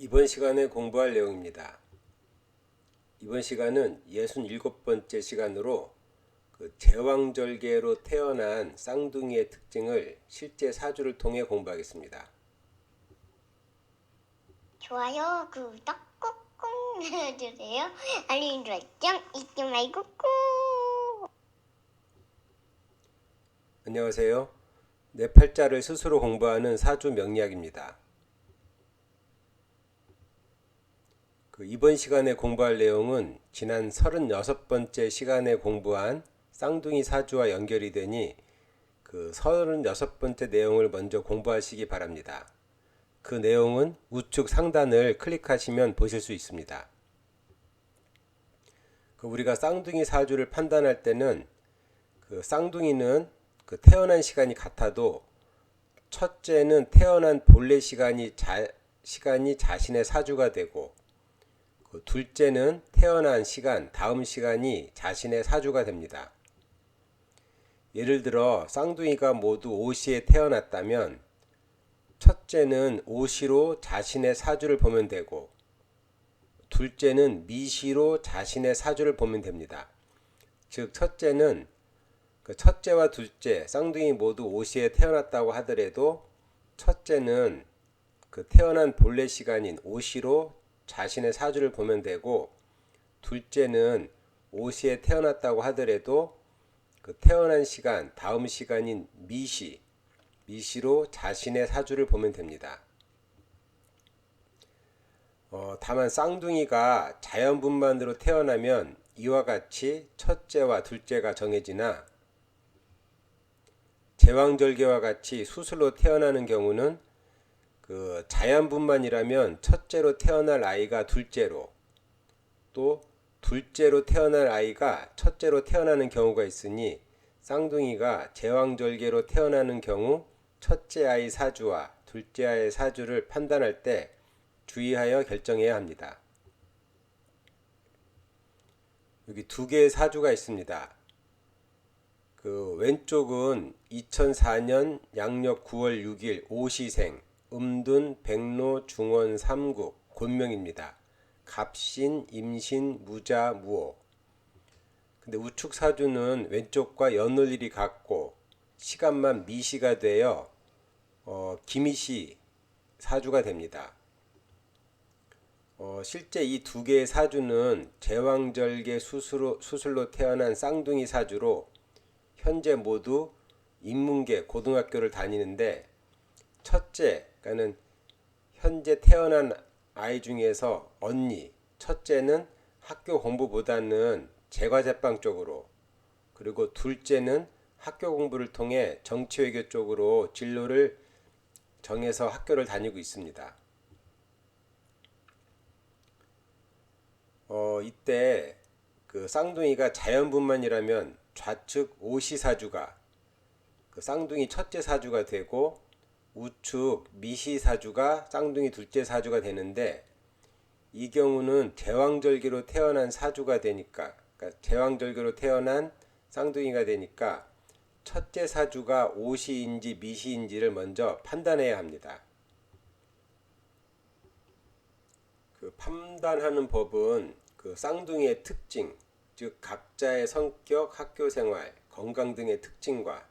이번 시간에 공부할 내용입니다. 이번 시간은 67번째 시간으로 그 제왕절개로 태어난 쌍둥이의 특징을 실제 사주를 통해 공부하겠습니다. 좋아요, 구독 꾹꾹 눌러주세요. 알림 설정 잊지 말고 꾹. 안녕하세요. 내 팔자를 스스로 공부하는 사주 명리학입니다. 그 이번 시간에 공부할 내용은 지난 36번째 시간에 공부한 쌍둥이 사주와 연결이 되니 그 36번째 내용을 먼저 공부하시기 바랍니다. 그 내용은 우측 상단을 클릭하시면 보실 수 있습니다. 그 우리가 쌍둥이 사주를 판단할 때는 그 쌍둥이는 그 태어난 시간이 같아도 첫째는 태어난 본래 시간이 자, 시간이 자신의 사주가 되고 그 둘째는 태어난 시간, 다음 시간이 자신의 사주가 됩니다. 예를 들어 쌍둥이가 모두 오시에 태어났다면 첫째는 오시로 자신의 사주를 보면 되고 둘째는 미시로 자신의 사주를 보면 됩니다. 즉 첫째는 그 첫째와 둘째 쌍둥이 모두 오시에 태어났다고 하더라도 첫째는 그 태어난 본래 시간인 오시로 자신의 사주를 보면 되고 둘째는 오시에 태어났다고 하더라도 그 태어난 시간 다음 시간인 미시 미시로 자신의 사주를 보면 됩니다. 어, 다만 쌍둥이가 자연분만으로 태어나면 이와 같이 첫째와 둘째가 정해지나 제왕절개와 같이 수술로 태어나는 경우는 그 자연분만이라면 첫째로 태어날 아이가 둘째로 또 둘째로 태어날 아이가 첫째로 태어나는 경우가 있으니 쌍둥이가 제왕절개로 태어나는 경우 첫째 아이 사주와 둘째 아이 사주를 판단할 때 주의하여 결정해야 합니다. 여기 두 개의 사주가 있습니다. 그 왼쪽은 2004년 양력 9월 6일 오시생 음둔 백로 중원 삼국 곤명입니다. 갑신 임신 무자 무호 근데 우측 사주는 왼쪽과 연을 일이 같고 시간만 미시가 되어 어, 기미시 사주가 됩니다. 어, 실제 이 두 개의 사주는 제왕절개 수술로, 수술로 태어난 쌍둥이 사주로 현재 모두 인문계 고등학교를 다니는데 첫째, 그러니까는 현재 태어난 아이 중에서 언니, 첫째는 학교 공부보다는 제과제빵 쪽으로 그리고 둘째는 학교 공부를 통해 정치외교 쪽으로 진로를 정해서 학교를 다니고 있습니다. 어, 이때 그 쌍둥이가 자연분만이라면 좌측 오시 사주가 그 쌍둥이 첫째 사주가 되고 우측 미시 사주가 쌍둥이 둘째 사주가 되는데 이 경우는 제왕절개로 태어난 사주가 되니까 그러니까 제왕절개로 태어난 쌍둥이가 되니까 첫째 사주가 오시인지 미시인지를 먼저 판단해야 합니다. 그 판단하는 법은 그 쌍둥이의 특징, 즉 각자의 성격, 학교 생활, 건강 등의 특징과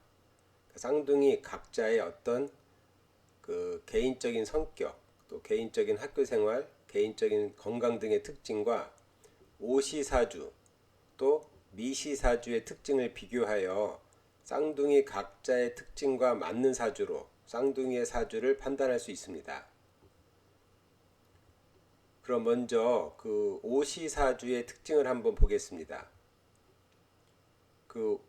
그 쌍둥이 각자의 어떤 그 개인적인 성격, 또 개인적인 학교 생활, 개인적인 건강 등의 특징과 오시사주, 또 미시사주의 특징을 비교하여 쌍둥이 각자의 특징과 맞는 사주로 쌍둥이의 사주를 판단할 수 있습니다. 그럼 먼저 그 오시사주의 특징을 한번 보겠습니다. 그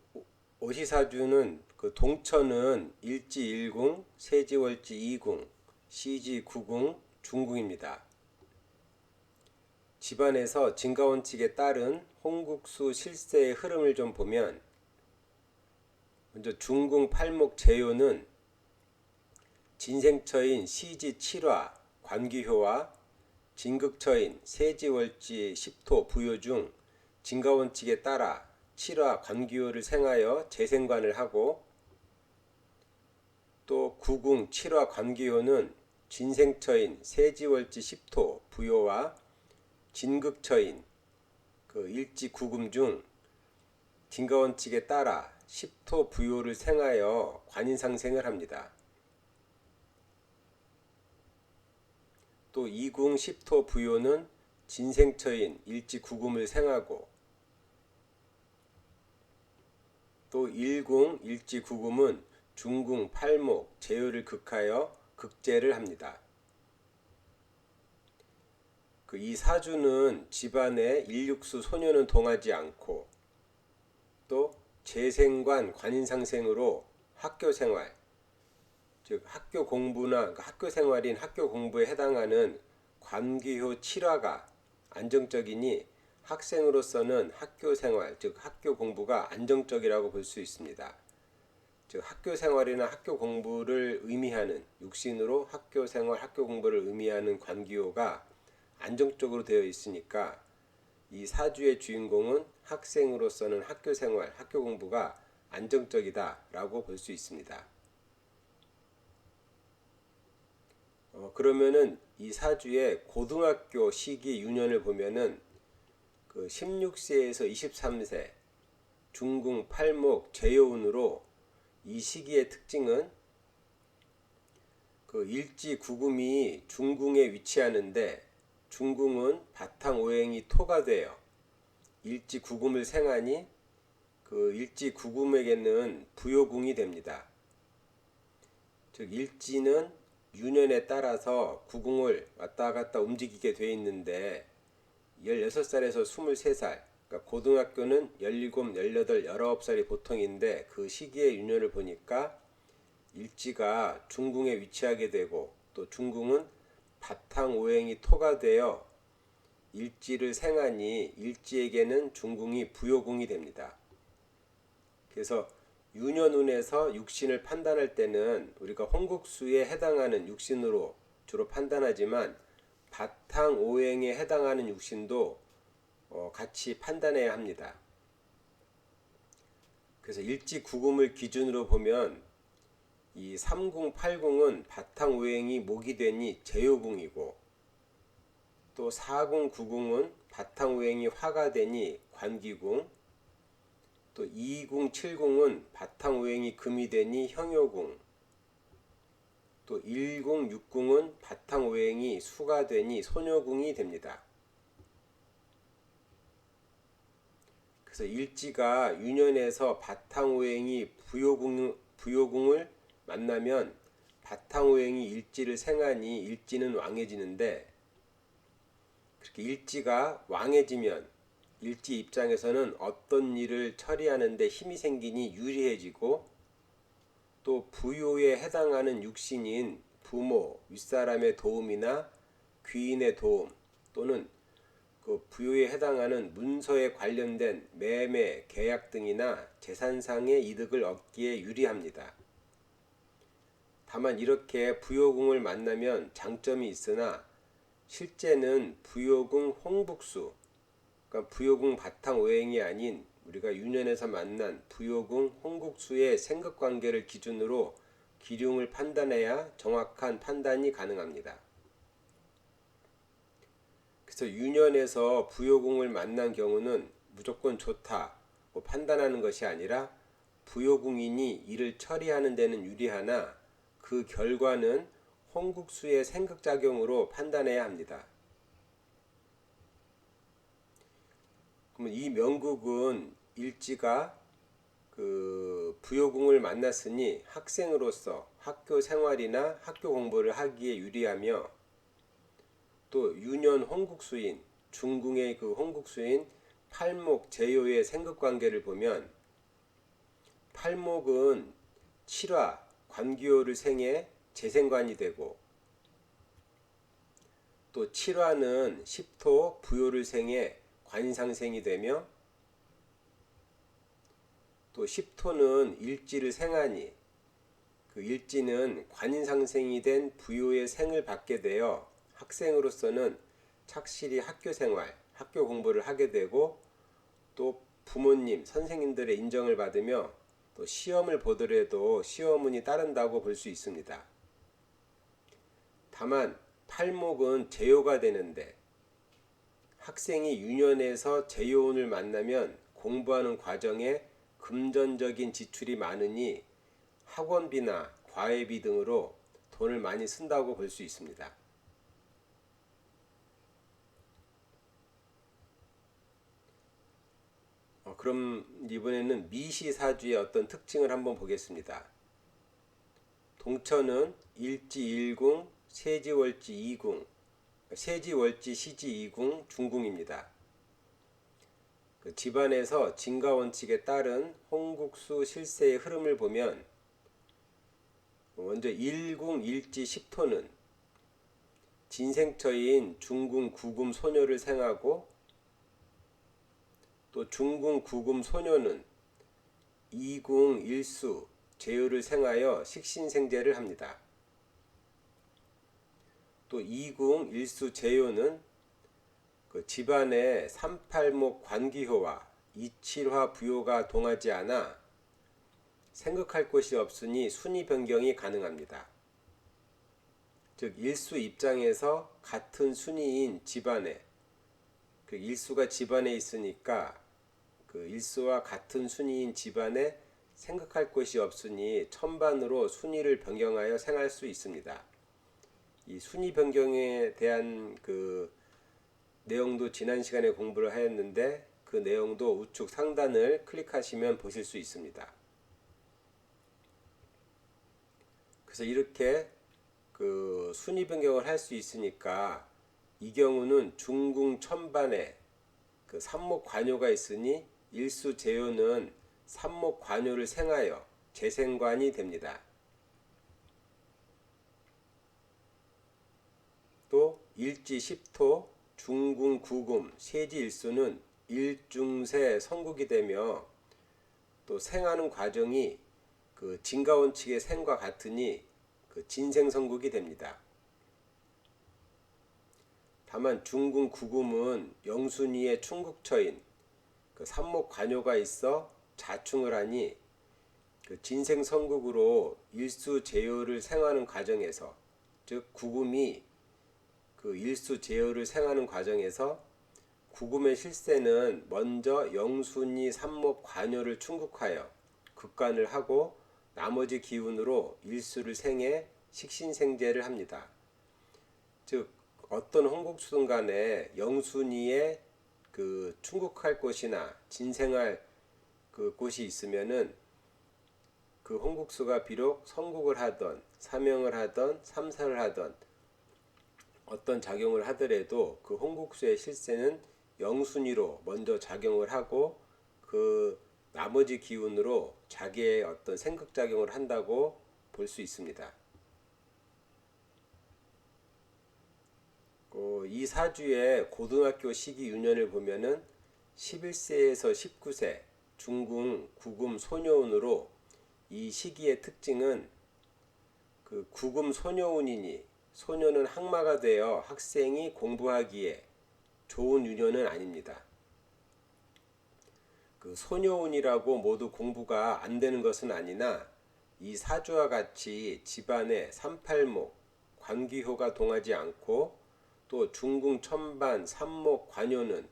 오시사주는 그 동천은 일지 1궁, 세지월지 2궁, 시지 9궁, 중궁입니다. 집안에서 진가원칙에 따른 홍국수 실세의 흐름을 좀 보면 먼저 중궁 팔목 제요는 진생처인 시지 7화 관기효와 진극처인 세지월지 10토 부요 중 진가원칙에 따라 7화 관기효를 생하여 재생관을 하고 또 구궁 7화 관기효는 진생처인 세지월지 10토 부요와 진극처인 그 일지 구금 중 진가원칙에 따라 10토 부요를 생하여 관인상생을 합니다. 또 이궁 10토 부요는 진생처인 일지 구금을 생하고 또 일궁 일지 구금은 중궁 팔목 제요를 극하여 극제를 합니다. 그 이 사주는 집안에 일육수 소녀는 동하지 않고 또 재생관 관인상생으로 학교 생활 즉 학교 공부나 그러니까 학교 생활인 학교 공부에 해당하는 관기효 7화가 안정적이니 학생으로서는 학교 생활 즉 학교 공부가 안정적이라고 볼 수 있습니다. 즉 학교 생활이나 학교 공부를 의미하는 육신으로 학교 생활, 학교 공부를 의미하는 관기호가 안정적으로 되어 있으니까 이 사주의 주인공은 학생으로서는 학교 생활, 학교 공부가 안정적이다라고 볼 수 있습니다. 어, 그러면은 이 사주의 고등학교 시기 유년을 보면은 그 16세에서 23세 중궁 팔목 제요운으로 이 시기의 특징은 그 일지 구금이 중궁에 위치하는데 중궁은 바탕 오행이 토가 돼요. 일지 구금을 생하니 그 일지 구금에게는 부요궁이 됩니다. 즉 일지는 유년에 따라서 구궁을 왔다 갔다 움직이게 돼 있는데 16살에서 23살 그러니까 고등학교는 17, 18, 19살이 보통인데 그 시기의 유년을 보니까 일지가 중궁에 위치하게 되고 또 중궁은 바탕 오행이 토가 되어 일지를 생하니 일지에게는 중궁이 부요궁이 됩니다. 그래서 유년운에서 육신을 판단할 때는 우리가 홍국수에 해당하는 육신으로 주로 판단하지만 바탕 오행에 해당하는 육신도 어, 같이 판단해야 합니다. 그래서 일지 구금을 기준으로 보면 이 3궁, 8궁은 바탕 오행이 목이 되니 제요궁이고 또 4궁, 9궁은 바탕 오행이 화가 되니 관기궁 또 2궁, 7궁은 바탕 오행이 금이 되니 형요궁 또 1궁, 6궁은 바탕 오행이 수가 되니 소녀궁이 됩니다. 그래서 일지가 유년에서 바탕 오행이 부요궁, 부요궁을 만나면 바탕 오행이 일지를 생하니 일지는 왕해지는데 그렇게 일지가 왕해지면 일지 입장에서는 어떤 일을 처리하는데 힘이 생기니 유리해지고 또 부요에 해당하는 육신인 부모, 윗사람의 도움이나 귀인의 도움 또는 그 부요에 해당하는 문서에 관련된 매매, 계약 등이나 재산상의 이득을 얻기에 유리합니다. 다만 이렇게 부요궁을 만나면 장점이 있으나 실제는 부요궁 홍북수, 그러니까 부요궁 바탕 오행이 아닌 우리가 유년에서 만난 부요궁 홍국수의 생각 관계를 기준으로 기륭을 판단해야 정확한 판단이 가능합니다. 그래서 유년에서 부요궁을 만난 경우는 무조건 좋다 뭐 판단하는 것이 아니라 부요궁인이 이를 처리하는 데는 유리하나 그 결과는 홍국수의 생각작용으로 판단해야 합니다. 그러면 이 명국은 일지가 그 부요궁을 만났으니 학생으로서 학교 생활이나 학교 공부를 하기에 유리하며 또 유년 홍국수인 중궁의 그 홍국수인 팔목 제요의 생극관계를 보면 팔목은 7화 관기호를 생해 재생관이 되고 또 7화는 10토 부요를 생해 관상생이 되며 또 10토는 일지를 생하니 그 일지는 관인상생이 된 부요의 생을 받게 되어 학생으로서는 착실히 학교 생활, 학교 공부를 하게 되고 또 부모님, 선생님들의 인정을 받으며 또 시험을 보더라도 시험운이 따른다고 볼 수 있습니다. 다만 팔목은 제요가 되는데 학생이 유년에서 제요운을 만나면 공부하는 과정에 금전적인 지출이 많으니 학원비나 과외비 등으로 돈을 많이 쓴다고 볼 수 있습니다. 어, 그럼 이번에는 미시사주의 어떤 특징을 한번 보겠습니다. 동천은 일지일궁, 세지월지 이궁, 세지월지 시지 이궁, 중궁입니다. 그 집안에서 진가 원칙에 따른 홍국수 실세의 흐름을 보면 먼저 일궁 일지 10토는 진생처인 중궁 구금 소녀를 생하고 또 중궁 구금 소녀는 이궁 일수 제요를 생하여 식신생제를 합니다. 또 이궁 일수 제요는 그 집안의 삼팔목 관기효와 이칠화 부요가 동하지 않아 생각할 곳이 없으니 순위 변경이 가능합니다. 즉 일수 입장에서 같은 순위인 집안에 그 일수가 집안에 있으니까 그 일수와 같은 순위인 집안에 생각할 곳이 없으니 천반으로 순위를 변경하여 생할 수 있습니다. 이 순위 변경에 대한 그 내용도 지난 시간에 공부를 하였는데 그 내용도 우측 상단을 클릭하시면 보실 수 있습니다. 그래서 이렇게 그 순위 변경을 할 수 있으니까 이 경우는 중궁 천반에 그 삼목 관요가 있으니 일수 제요는 삼목 관요를 생하여 재생관이 됩니다. 또 일지 십토 중궁 구금 세지 일수는 일중세 성국이 되며 또 생하는 과정이 그 진가원칙의 생과 같으니 그 진생성국이 됩니다. 다만 중궁 구금은 영순이의 충국처인 그 삼목 관요가 있어 자충을 하니 그 진생성국으로 일수 제요를 생하는 과정에서 즉 구금이 그 일수 제요를 생하는 과정에서 구금의 실세는 먼저 영순이 삼목 관요를 충국하여 극관을 하고 나머지 기운으로 일수를 생해 식신생제를 합니다. 즉 어떤 홍국수든 간에 영순이의 그 충국할 곳이나 진생할 그 곳이 있으면은 그 홍국수가 비록 성국을 하던 사명을 하던 삼사를 하던 어떤 작용을 하더라도 그 홍국수의 실세는 영순위로 먼저 작용을 하고 그 나머지 기운으로 자기의 어떤 생각 작용을 한다고 볼 수 있습니다. 어, 이 사주의 고등학교 시기 유년을 보면은 11세에서 19세 중궁 구금 소녀운으로 이 시기의 특징은 그 구금 소녀운이니 소녀는 항마가 되어 학생이 공부하기에 좋은 유년은 아닙니다. 그 소녀운이라고 모두 공부가 안 되는 것은 아니나 이 사주와 같이 집안에 삼팔목 관기효가 동하지 않고 또 중궁 천반 삼목 관요는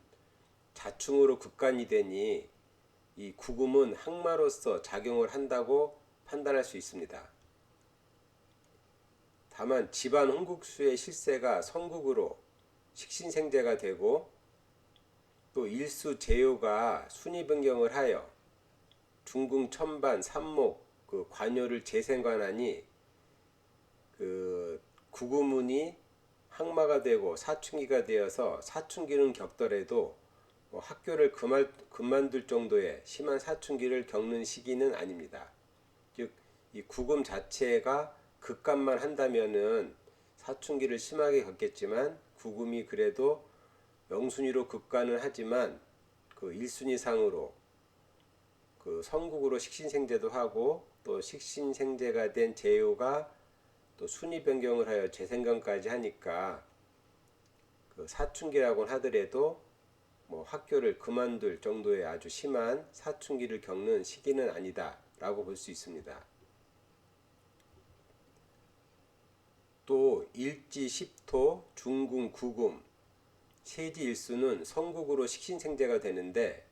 자충으로 극간이 되니 이 구금은 항마로서 작용을 한다고 판단할 수 있습니다. 다만 집안 홍국수의 실세가 성국으로 식신생제가 되고 또 일수 제요가 순위 변경을 하여 중궁 천반 삼목 그 관요를 재생관하니 그 구구문이 항마가 되고 사춘기가 되어서 사춘기는 겪더라도 뭐 학교를 그만, 그만둘 정도의 심한 사춘기를 겪는 시기는 아닙니다. 즉, 이 구금 자체가 극감만 한다면은 사춘기를 심하게 겪겠지만 구금이 그래도 영순위로 극간을 하지만 그 1순위 상으로 그 성국으로 식신생제도 하고 또 식신생제가 된 제요가 또 순위 변경을 하여 재생관까지 하니까 그 사춘기라고 하더라도 뭐 학교를 그만둘 정도의 아주 심한 사춘기를 겪는 시기는 아니다라고 볼 수 있습니다. 또 일지 십토 중궁 구금 세지 일수는 성국으로 식신생재가 되는데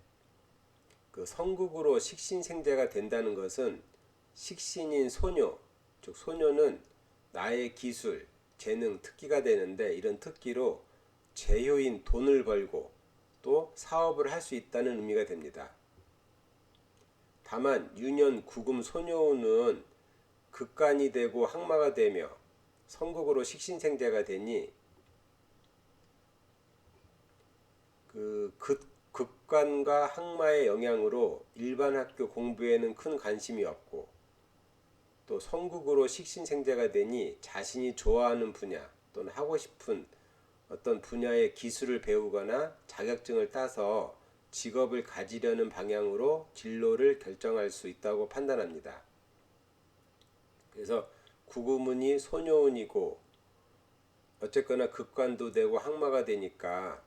그 성국으로 식신생재가 된다는 것은 식신인 소녀 즉 소녀는 나의 기술 재능 특기가 되는데 이런 특기로 재효인 돈을 벌고 또 사업을 할 수 있다는 의미가 됩니다. 다만 유년 구금 소녀는 극간이 되고 항마가 되며 성국으로 식신생재가 되니 그 극, 극관과 항마의 영향으로 일반 학교 공부에는 큰 관심이 없고 또 성국으로 식신생재가 되니 자신이 좋아하는 분야 또는 하고 싶은 어떤 분야의 기술을 배우거나 자격증을 따서 직업을 가지려는 방향으로 진로를 결정할 수 있다고 판단합니다. 그래서 구구문이 소녀운이고 어쨌거나 극관도 되고 항마가 되니까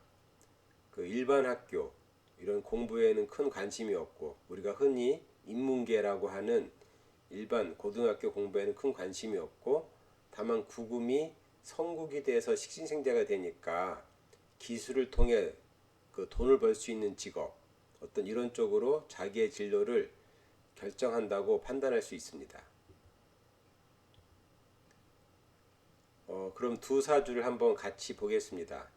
그 일반 학교 이런 공부에는 큰 관심이 없고 우리가 흔히 인문계라고 하는 일반 고등학교 공부에는 큰 관심이 없고 다만 구금이 성국이 돼서 식신생재가 되니까 기술을 통해 그 돈을 벌 수 있는 직업 어떤 이런 쪽으로 자기의 진로를 결정한다고 판단할 수 있습니다. 어, 그럼 두 사주를 한번 같이 보겠습니다.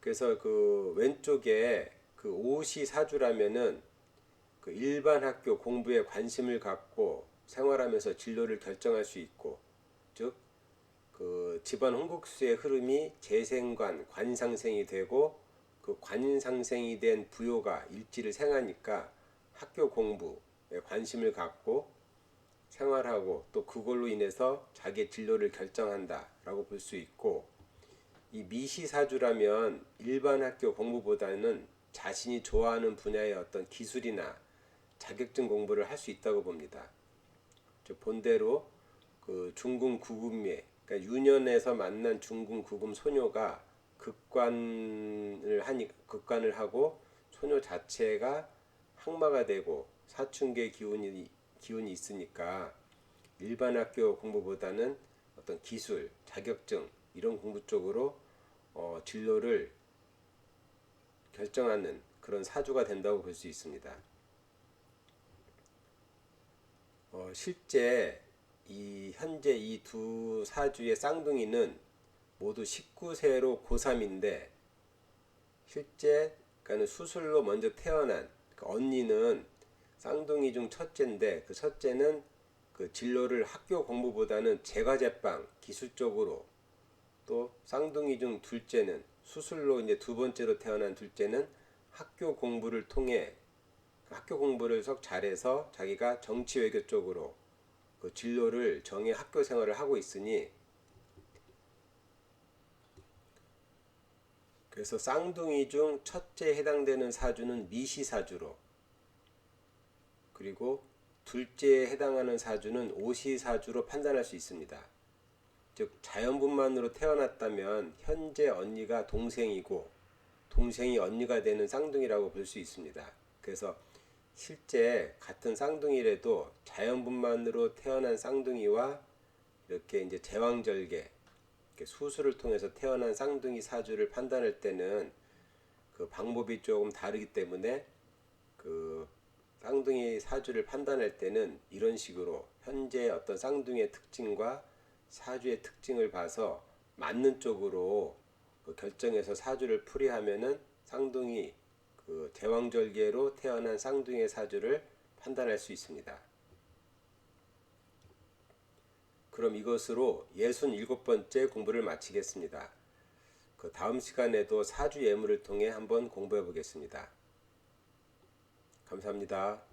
그래서 그 왼쪽에 그 오시 사주라면은 그 일반 학교 공부에 관심을 갖고 생활하면서 진로를 결정할 수 있고 즉 그 집안 홍국수의 흐름이 재생관 관상생이 되고 그 관상생이 된 부요가 일지를 생하니까 학교 공부에 관심을 갖고 생활하고 또 그걸로 인해서 자기의 진로를 결정한다라고 볼 수 있고 이 미시사주라면 일반 학교 공부보다는 자신이 좋아하는 분야의 어떤 기술이나 자격증 공부를 할 수 있다고 봅니다. 즉 본대로 그 중궁 구금예 그러니까 유년에서 만난 중궁 구금 소녀가 극관을 하니 극관을 하고 소녀 자체가 항마가 되고 사춘계 기운이 기운이 있으니까 일반 학교 공부보다는 어떤 기술, 자격증 이런 공부 쪽으로 어, 진로를 결정하는 그런 사주가 된다고 볼 수 있습니다. 어, 실제 이 현재 이 두 사주의 쌍둥이는 모두 19세로 고3인데 실제 그러니까 수술로 먼저 태어난 그 언니는 쌍둥이 중 첫째인데 그 첫째는 그 진로를 학교 공부보다는 제과제빵 기술 쪽으로 또 쌍둥이 중 둘째는 수술로 이제 두 번째로 태어난 둘째는 학교 공부를 통해 그 학교 공부를 썩 잘해서 자기가 정치 외교 쪽으로 그 진로를 정해 학교 생활을 하고 있으니 그래서 쌍둥이 중 첫째 해당되는 사주는 미시 사주로 그리고 둘째에 해당하는 사주는 오시 사주로 판단할 수 있습니다. 즉 자연분만으로 태어났다면 현재 언니가 동생이고 동생이 언니가 되는 쌍둥이라고 볼 수 있습니다. 그래서 실제 같은 쌍둥이라도 자연분만으로 태어난 쌍둥이와 이렇게 이제 제왕절개 수술을 통해서 태어난 쌍둥이 사주를 판단할 때는 그 방법이 조금 다르기 때문에 그 쌍둥이 사주를 판단할 때는 이런 식으로 현재 어떤 쌍둥이의 특징과 사주의 특징을 봐서 맞는 쪽으로 그 결정해서 사주를 풀이하면은 쌍둥이 그 대왕절개로 태어난 쌍둥이의 사주를 판단할 수 있습니다. 그럼 이것으로 67번째 공부를 마치겠습니다. 그 다음 시간에도 사주 예물을 통해 한번 공부해 보겠습니다. 감사합니다.